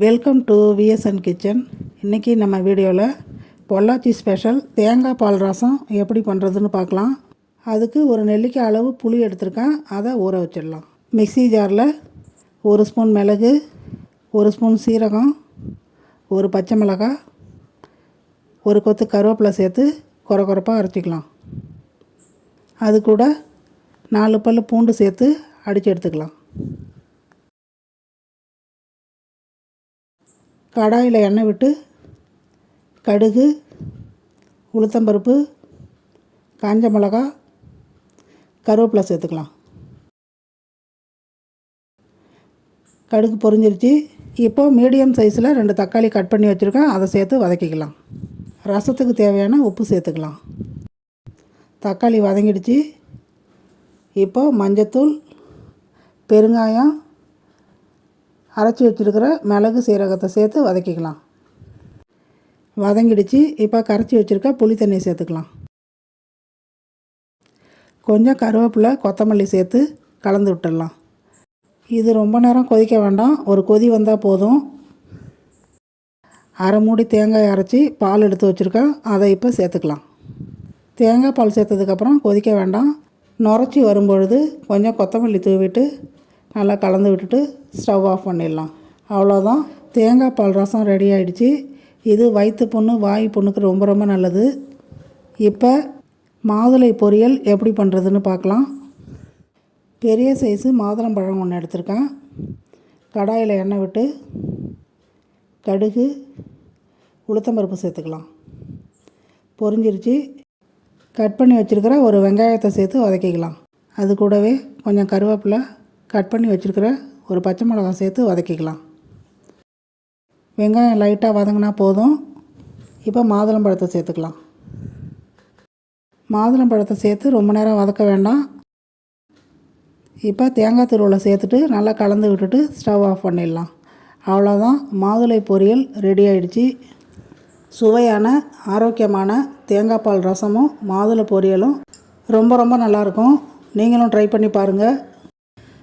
Welcome to VSN kitchen இன்றைக்கி நம்ம வீடியோவில் பொள்ளாச்சி ஸ்பெஷல் தேங்காய் பால் ரசம் எப்படி பண்ணுறதுன்னு பார்க்கலாம். அதுக்கு ஒரு நெல்லிக்காய் அளவு புளி எடுத்திருக்கேன். அதை ஊற வச்சிடலாம். மிக்ஸி ஜாரில் ஒரு ஸ்பூன் மிளகு ஒரு ஸ்பூன் சீரகம் ஒரு பச்சை மிளகாய் ஒரு கொத்து கருவேப்பிலை சேர்த்து குறை குறைப்பாக அரைச்சிக்கலாம். அது கூட நாலு பல் பூண்டு சேர்த்து அடித்து எடுத்துக்கலாம். கடாயில் எண்ணெய் விட்டு கடுகு உளுத்தம்பருப்பு காஞ்ச மிளகா கருவேப்பிலை சேர்த்துக்கலாம். கடுகு பொரிஞ்சிருச்சு. இப்போ மீடியம் சைஸில் ரெண்டு தக்காளி கட் பண்ணி வச்சுருக்கேன். அதை சேர்த்து வதக்கிக்கலாம். ரசத்துக்கு தேவையான உப்பு சேர்த்துக்கலாம். தக்காளி வதங்கிடுச்சு. இப்போ மஞ்சத்தூள் பெருங்காயம் அரைச்சி வச்சுருக்கிற மிளகு சீரகத்தை சேர்த்து வதக்கிக்கலாம். வதங்கிடுச்சு. இப்போ கரைச்சி வச்சுருக்க புளி தண்ணி சேர்த்துக்கலாம். கொஞ்சம் கருவேப்பிலை கொத்தமல்லி சேர்த்து கலந்து விட்டுடலாம். இது ரொம்ப நேரம் கொதிக்க வேண்டாம். ஒரு கொதி வந்தால் போதும். அரை மூடி தேங்காய் அரைச்சி பால் எடுத்து வச்சுருக்கேன். அதை இப்போ சேர்த்துக்கலாம். தேங்காய் பால் சேர்த்ததுக்கப்புறம் கொதிக்க வேண்டாம். நுரைச்சி வரும்பொழுது கொஞ்சம் கொத்தமல்லி தூவிட்டு நல்லா கலந்து விட்டுட்டு ஸ்டவ் ஆஃப் பண்ணிடலாம். அவ்வளோதான் தேங்காய் பால் ரசம் ரெடி ஆகிடுச்சு இது வயிற்று புண்ணு வாய் புண்ணுக்கு ரொம்ப ரொம்ப நல்லது. இப்போ மாதுளை பொரியல் எப்படி பண்ணுறதுன்னு பார்க்கலாம். பெரிய சைஸு மாதுளம்பழம் ஒன்று எடுத்திருக்கேன். கடாயில் எண்ணெய் விட்டு கடுகு உளுத்தம்பருப்பு சேர்த்துக்கலாம். பொரிஞ்சிருச்சு. கட் பண்ணி வச்சுருக்கிற ஒரு வெங்காயத்தை சேர்த்து வதக்கிக்கலாம். அது கூடவே கொஞ்சம் கருவேப்பிலை கட் பண்ணி வச்சுருக்கிற ஒரு பச்சை மிளகாய் சேர்த்து வதக்கிக்கலாம். வெங்காயம் லைட்டாக வதங்கினா போதும். இப்போ மாதுளம்பழத்தை சேர்த்துக்கலாம். மாதுளம்பழத்தை சேர்த்து ரொம்ப நேரம் வதக்க வேண்டாம். இப்போ தேங்காய் துருவலை சேர்த்துட்டு நல்லா கலந்து விட்டுட்டு ஸ்டவ் ஆஃப் பண்ணிடலாம். அவ்வளோதான் மாதுளை பொரியல் ரெடி ஆயிடுச்சு. சுவையான ஆரோக்கியமான தேங்காய் பால் ரசமும் மாதுளை பொரியலும் ரொம்ப ரொம்ப நல்லாயிருக்கும் நீங்களும் ட்ரை பண்ணி பாருங்கள்